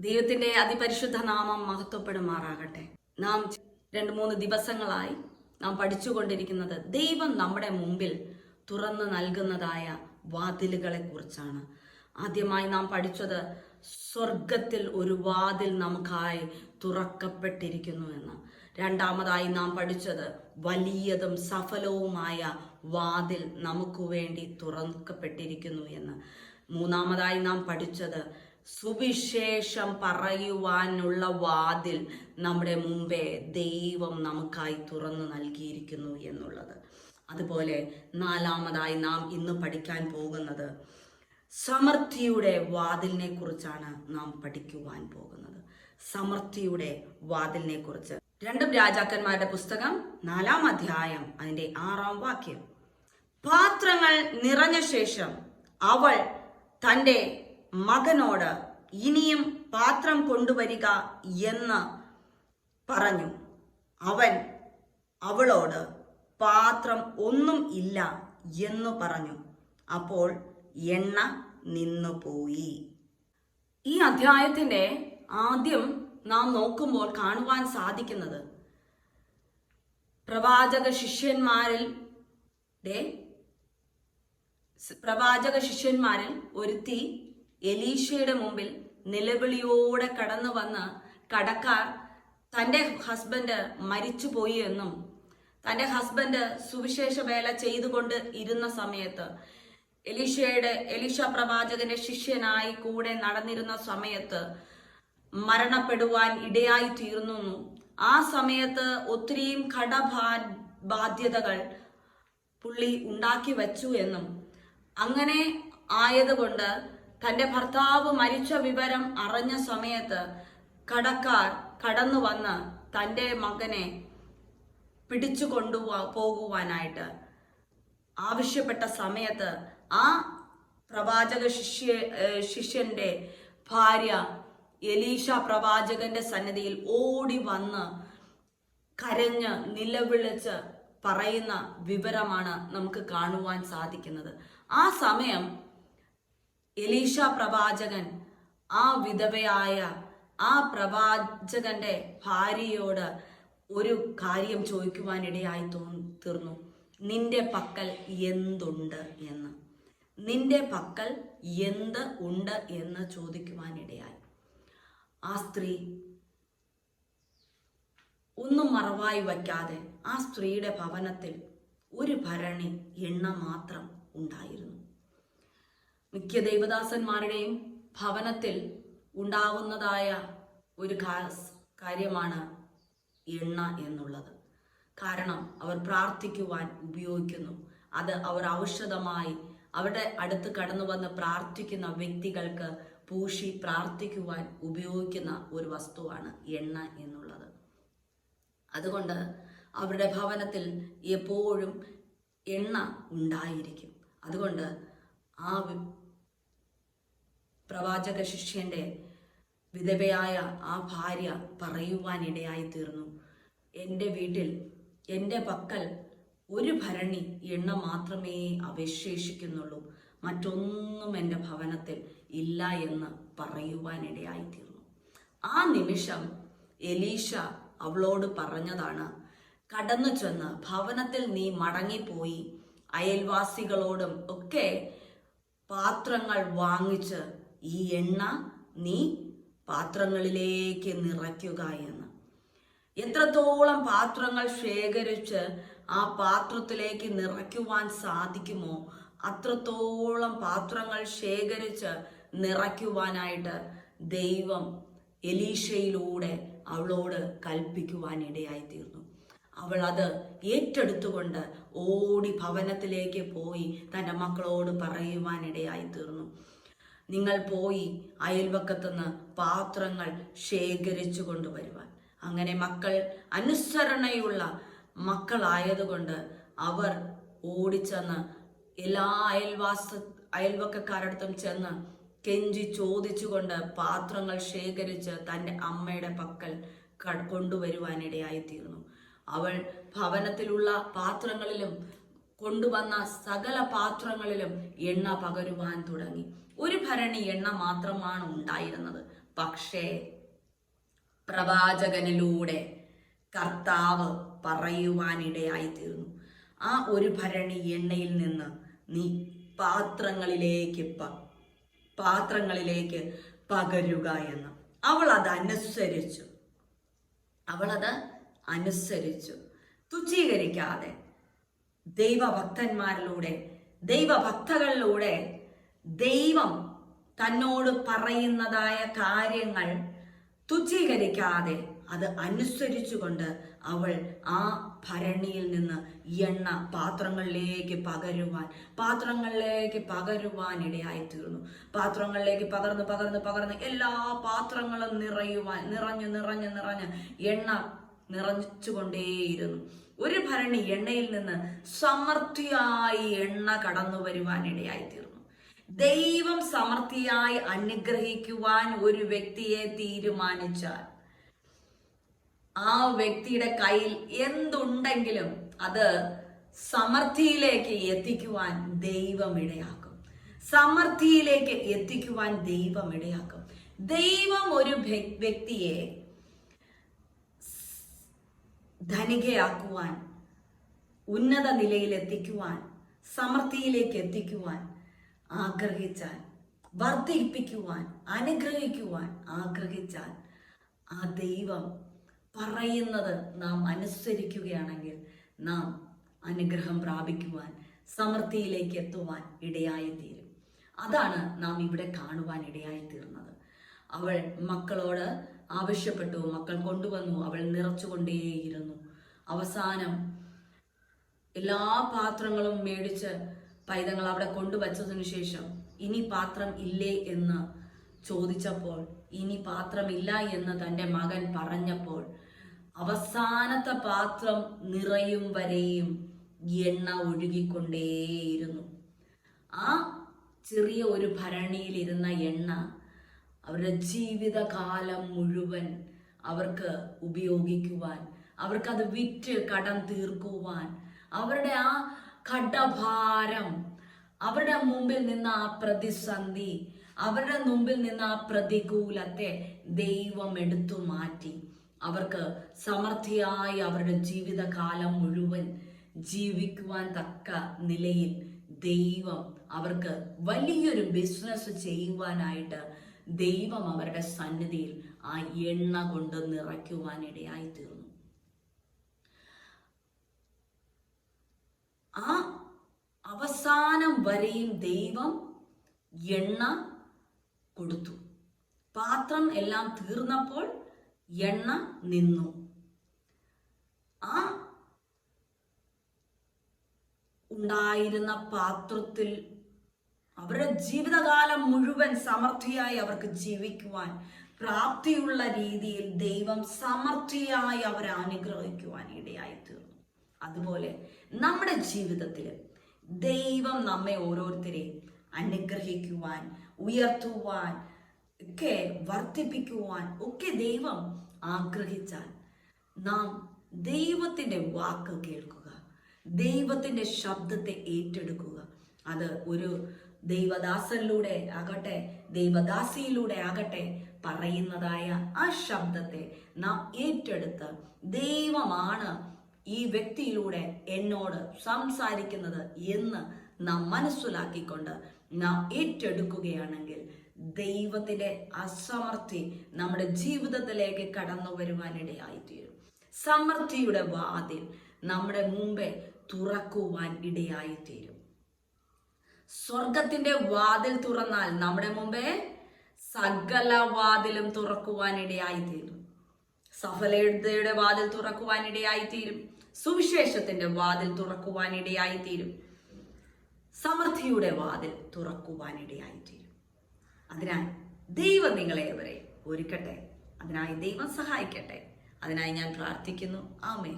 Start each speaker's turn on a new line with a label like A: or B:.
A: ദൈവത്തിന്റെ അതിപരിശുദ്ധ നാമം മഹത്വപ്പെടുമാറാകട്ടെ. നാം രണ്ട് മൂന്ന് ദിവസങ്ങളായി നാം പഠിച്ചുകൊണ്ടിരിക്കുന്നത് ദൈവം നമ്മുടെ മുമ്പിൽ തുറന്നു നൽകുന്നതായ വാതിലുകളെ കുറിച്ചാണ് ആദ്യമായി നാം പഠിച്ചത് സ്വർഗത്തിൽ ഒരു വാതിൽ നമുക്കായി തുറക്കപ്പെട്ടിരിക്കുന്നു എന്ന്. രണ്ടാമതായി നാം പഠിച്ചത് വലിയതും സഫലവുമായ വാതിൽ നമുക്ക് വേണ്ടി തുറക്കപ്പെട്ടിരിക്കുന്നു എന്ന്. മൂന്നാമതായി നാം പഠിച്ചത് സുവിശേഷം പറയുവാനുള്ള വാതിൽ നമ്മുടെ മുമ്പേ ദൈവം നമുക്കായി തുറന്നു നൽകിയിരിക്കുന്നു എന്നുള്ളത്. അതുപോലെ നാലാമതായി നാം ഇന്ന് പഠിക്കാൻ പോകുന്നത് സമൃദ്ധിയുടെ വാതിലിനെ കുറിച്ചാണ് നാം പഠിക്കുവാൻ പോകുന്നത്. സമൃദ്ധിയുടെ വാതിലിനെ കുറിച്ച് രണ്ടും രാജാക്കന്മാരുടെ പുസ്തകം നാലാം അധ്യായം അതിന്റെ ആറാം വാക്യം. പാത്രങ്ങൾ നിറഞ്ഞ ശേഷം അവൾ തന്റെ മകനോട് ഇനിയും പാത്രം കൊണ്ടുവരിക എന്ന് പറഞ്ഞു. അവൻ അവളോട് പാത്രം ഒന്നും ഇല്ല എന്ന് പറഞ്ഞു. അപ്പോൾ എണ്ണ നിന്നുപോയി. ഈ അധ്യായത്തിന്റെ ആദ്യം നാം നോക്കുമ്പോൾ കാണുവാൻ സാധിക്കുന്നത് പ്രവാചക ശിഷ്യന്മാരിൽ പ്രവാചക ശിഷ്യന്മാരിൽ ഒരുത്തി എലീഷയുടെ മുമ്പിൽ നിലവിളിയോടെ കടന്നു വന്ന് കടക്കാർ തന്റെ ഹസ്ബൻഡ് മരിച്ചുപോയി എന്നും തന്റെ ഹസ്ബൻഡ് സുവിശേഷ വേല ചെയ്തുകൊണ്ട് ഇരുന്ന സമയത്ത് എലീഷയുടെ എലീഷ പ്രവാചകന്റെ ശിഷ്യനായി കൂടെ നടന്നിരുന്ന സമയത്ത് മരണപ്പെടുവാൻ ഇടയായി തീർന്നു ആ സമയത്ത് ഒത്തിരിയും കടഭാ ബാധ്യതകൾ പുള്ളി ഉണ്ടാക്കി വച്ചു എന്നും. അങ്ങനെ ആയതുകൊണ്ട് തന്റെ ഭർത്താവ് മരിച്ച വിവരം അറിഞ്ഞ സമയത്ത് കടക്കാർ കടന്നു വന്ന് തന്റെ മകനെ പിടിച്ചു കൊണ്ടുപോ പോകുവാനായിട്ട് ആവശ്യപ്പെട്ട സമയത്ത് ആ പ്രവാചക ശിഷ്യ ശിഷ്യന്റെ ഭാര്യ എലീഷ പ്രവാചകന്റെ സന്നിധിയിൽ ഓടി വന്ന് കരഞ്ഞ് നിലവിളിച്ച് പറയുന്ന വിവരമാണ് നമുക്ക് കാണുവാൻ സാധിക്കുന്നത്. ആ സമയം എലീഷ പ്രവാചകൻ ആ വിധവയായ ആ പ്രവാചകന്റെ ഭാര്യയോട് ഒരു കാര്യം ചോദിക്കുവാനിടയായി തീർന്നു. നിന്റെ പക്കൽ എന്തുണ്ട് എന്ന്. നിന്റെ പക്കൽ എന്ത് ഉണ്ട് എന്ന് ചോദിക്കുവാനിടയായി. ആ സ്ത്രീ ഒന്നും മറവായി വയ്ക്കാതെ ആ സ്ത്രീയുടെ ഭവനത്തിൽ ഒരു ഭരണി എണ്ണ മാത്രം ഉണ്ടായിരുന്നു. മിക്ക ദൈവദാസന്മാരുടെയും ഭവനത്തിൽ ഉണ്ടാവുന്നതായ ഒരു കാര്യമാണ് എണ്ണ എന്നുള്ളത്. കാരണം അവർ പ്രാർത്ഥിക്കുവാൻ ഉപയോഗിക്കുന്നു. അത് അവർ ഔഷധമായി അവരുടെ അടുത്ത് കടന്നു വന്ന് പ്രാർത്ഥിക്കുന്ന വ്യക്തികൾക്ക് പൂശി പ്രാർത്ഥിക്കുവാൻ ഉപയോഗിക്കുന്ന ഒരു വസ്തുവാണ് എണ്ണ എന്നുള്ളത്. അതുകൊണ്ട് അവരുടെ ഭവനത്തിൽ എപ്പോഴും എണ്ണ ഉണ്ടായിരിക്കും. അതുകൊണ്ട് ആ പ്രവാചക ശിഷ്യന്റെ വിധവയായ ആ ഭാര്യ പറയുവാനിടയായി തീർന്നു എന്റെ വീട്ടിൽ എന്റെ പക്കൽ ഒരു ഭരണി എണ്ണ മാത്രമേ അവശേഷിക്കുന്നുള്ളൂ. മറ്റൊന്നും എന്റെ ഭവനത്തിൽ ഇല്ല എന്ന് പറയുവാനിടയായി തീർന്നു ആ നിമിഷം എലീഷ അവളോട് പറഞ്ഞതാണ് കടന്നു ചെന്ന് ഭവനത്തിൽ നീ മടങ്ങിപ്പോയി അയൽവാസികളോടും ഒക്കെ പാത്രങ്ങൾ വാങ്ങിച്ച് ഈ എണ്ണ നീ പാത്രങ്ങളിലേക്ക് നിറയ്ക്കുക എന്ന്. എത്രത്തോളം പാത്രങ്ങൾ ശേഖരിച്ച് ആ പാത്രത്തിലേക്ക് നിറയ്ക്കുവാൻ സാധിക്കുമോ അത്രത്തോളം പാത്രങ്ങൾ ശേഖരിച്ച് നിറയ്ക്കുവാനായിട്ട് ദൈവം എലീഷയിലൂടെ അവളോട് കൽപ്പിക്കുവാനിടയായി തീർന്നു അവൾ അത് ഏറ്റെടുത്തുകൊണ്ട് ഓടി ഭവനത്തിലേക്ക് പോയി തന്റെ മക്കളോട് പറയുവാനിടയായി തീർന്നു നിങ്ങൾ പോയി അയൽവക്കത്തുനിന്ന് പാത്രങ്ങൾ ശേഖരിച്ചു കൊണ്ടുവരുവാൻ. അങ്ങനെ മക്കൾ അനുസരണയുള്ള മക്കളായതുകൊണ്ട് അവർ ഓടിച്ചെന്ന് എല്ലാ അയൽവാസ അയൽവക്കക്കാരടുത്തും ചെന്ന് കെഞ്ചി ചോദിച്ചുകൊണ്ട് പാത്രങ്ങൾ ശേഖരിച്ച് തന്റെ അമ്മയുടെ പക്കൽ കൊണ്ടുവരുവാനിടയായി തീർന്നു അവൾ ഭവനത്തിലുള്ള പാത്രങ്ങളിലും കൊണ്ടുവന്ന സകല പാത്രങ്ങളിലും എണ്ണ പകരുവാൻ തുടങ്ങി. ഒരു ഭരണി എണ്ണ മാത്രമാണ് ഉണ്ടായിരുന്നത്. പക്ഷേ പ്രവാചകനിലൂടെ കർത്താവ് പറയുവാനിടയായി തീർന്നു ആ ഒരു ഭരണി എണ്ണയിൽ നിന്ന് നീ പാത്രങ്ങളിലേക്ക് പാത്രങ്ങളിലേക്ക് പകരുക എന്ന്. അവൾ അത് അനുസരിച്ചു. അവളത് അനുസരിച്ചു. തുച്ഛീകരിക്കാതെ ദൈവഭക്തന്മാരിലൂടെ ദൈവഭക്തകളിലൂടെ ദൈവം തന്നോട് പറയുന്നതായ കാര്യങ്ങൾ തുച്ഛീകരിക്കാതെ അത് അനുസരിച്ചുകൊണ്ട് അവൾ ആ ഭരണിയിൽ നിന്ന് എണ്ണ പാത്രങ്ങളിലേക്ക് പകരുവാൻ പാത്രങ്ങളിലേക്ക് പകരുവാൻ ഇടയായി തീർന്നു. പാത്രങ്ങളിലേക്ക് പകർന്ന് പകർന്ന് പകർന്ന് എല്ലാ പാത്രങ്ങളും നിറയുവാൻ നിറഞ്ഞു നിറഞ്ഞു നിറഞ്ഞ് എണ്ണ നിറച്ചുകൊണ്ടേയിരുന്നു ഒരു ഭരണി എണ്ണയിൽ നിന്ന് സമൃദ്ധിയായി എണ്ണ കടന്നു വരുവാൻ ഇടയായി തീർന്നു. ദൈവം സമൃദ്ധിയായി അനുഗ്രഹിക്കുവാൻ ഒരു വ്യക്തിയെ തീരുമാനിച്ചാൽ ആ വ്യക്തിയുടെ കയ്യിൽ എന്തുണ്ടെങ്കിലും അത് സമൃദ്ധിയിലേക്ക് എത്തിക്കുവാൻ ദൈവം ഇടയാക്കും. സമൃദ്ധിയിലേക്ക് എത്തിക്കുവാൻ ദൈവം ഇടയാക്കും. ദൈവം ഒരു വ്യ- വ്യക്തിയെ ധനികയാക്കുവാൻ ഉന്നത നിലയിൽ എത്തിക്കുവാൻ സമൃദ്ധിയിലേക്ക് എത്തിക്കുവാൻ ആഗ്രഹിച്ചാൽ വർദ്ധിപ്പിക്കുവാൻ അനുഗ്രഹിക്കുവാൻ ആഗ്രഹിച്ചാൽ ആ ദൈവം പറയുന്നത് നാം അനുസരിക്കുകയാണെങ്കിൽ നാം അനുഗ്രഹം പ്രാപിക്കുവാൻ സമൃദ്ധിയിലേക്ക് എത്തുവാൻ ഇടയായി തീരും അതാണ് നാം ഇവിടെ കാണുവാൻ ഇടയായി തീർന്നത് അവൾ മക്കളോട് ആവശ്യപ്പെട്ടു മക്കൾ കൊണ്ടുവന്നു അവൾ നിറച്ചുകൊണ്ടേയിരുന്നു. അവസാനം എല്ലാ പാത്രങ്ങളും മേടിച്ച് പൈതങ്ങൾ അവിടെ കൊണ്ടുവച്ചതിനു ശേഷം ഇനി പാത്രം ഇല്ലേ എന്ന് ചോദിച്ചപ്പോൾ ഇനി പാത്രമില്ല എന്ന് തന്റെ മകൻ പറഞ്ഞപ്പോൾ അവസാനത്തെ പാത്രം നിറയും വരെയും എണ്ണ ഒഴുകിക്കൊണ്ടേയിരുന്നു. ആ ചെറിയ ഒരു ഭരണിയിലിരുന്ന എണ്ണ അവരുടെ ജീവിതകാലം മുഴുവൻ അവർക്ക് ഉപയോഗിക്കുവാൻ അവർക്കത് വിറ്റ് കടം തീർക്കുവാൻ അവരുടെ ആ കടഭാരം അവരുടെ മുമ്പിൽ നിന്ന് ആ പ്രതിസന്ധി. അവരുടെ മുമ്പിൽ നിന്ന് ആ പ്രതികൂലത്തെ ദൈവം എടുത്തു മാറ്റി. അവർക്ക് സമൃദ്ധിയായി അവരുടെ ജീവിതകാലം മുഴുവൻ ജീവിക്കുവാൻ തക്ക നിലയിൽ ദൈവം അവർക്ക് വലിയൊരു ബിസിനസ് ചെയ്യുവാനായിട്ട് ദൈവം അവരുടെ സന്നിധിയിൽ ആ എണ്ണ കൊണ്ട് നിറയ്ക്കുവാൻ ഇടയായി തീർന്നു ആ അവസാനം വരെയും ദൈവം എണ്ണ കൊടുത്തു. പാത്രം എല്ലാം തീർന്നപ്പോൾ എണ്ണ നിന്നു. ആ ഉണ്ടായിരുന്ന പാത്രത്തിൽ അവരുടെ ജീവിതകാലം മുഴുവൻ സമൃദ്ധിയായി അവർക്ക് ജീവിക്കുവാൻ പ്രാപ്തിയുള്ള രീതിയിൽ ദൈവം സമൃദ്ധിയായി അവരെ അനുഗ്രഹിക്കുവാൻ ഇടയായി തീർന്നു അതുപോലെ നമ്മുടെ ജീവിതത്തിൽ ദൈവം നമ്മെ ഓരോരുത്തരെയും അനുഗ്രഹിക്കുവാൻ ഉയർത്തുവാൻ ഒക്കെ വർദ്ധിപ്പിക്കുവാൻ ഒക്കെ ദൈവം ആഗ്രഹിച്ചാൽ നാം ദൈവത്തിന്റെ വാക്ക് കേൾക്കുക ദൈവത്തിന്റെ ശബ്ദത്തെ ഏറ്റെടുക്കുക. അത് ഒരു ദൈവദാസനിലൂടെ ആകട്ടെ ദൈവദാസിയിലൂടെ ആകട്ടെ പറയുന്നതായ ആ ശബ്ദത്തെ നാം ഏറ്റെടുത്ത് ദൈവമാണ് ഈ വ്യക്തിയിലൂടെ എന്നോട് സംസാരിക്കുന്നത് എന്ന് നാം മനസ്സിലാക്കിക്കൊണ്ട് നാം ഏറ്റെടുക്കുകയാണെങ്കിൽ ദൈവത്തിന്റെ അസമർത്ഥി നമ്മുടെ ജീവിതത്തിലേക്ക് കടന്നു വരുവാനിടയായിത്തീരും. സമൃദ്ധിയുടെ വാതിൽ നമ്മുടെ മുമ്പേ തുറക്കുവാൻ ഇടയായിത്തീരും. സ്വർഗത്തിന്റെ വാതിൽ തുറന്നാൽ നമ്മുടെ മുമ്പേ സകല വാതിലും തുറക്കുവാൻ ഇടയായിത്തീരും സഫലതയുടെ വാതിൽ തുറക്കുവാനിടയായിത്തീരും. സുവിശേഷത്തിന്റെ വാതിൽ തുറക്കുവാനിടയായിത്തീരും. സമൃദ്ധിയുടെ വാതിൽ തുറക്കുവാനിടയായി തീരും അതിനാൽ ദൈവം നിങ്ങളെ ഒരുക്കട്ടെ. അതിനായി ദൈവം സഹായിക്കട്ടെ. അതിനായി ഞാൻ പ്രാർത്ഥിക്കുന്നു. ആമേ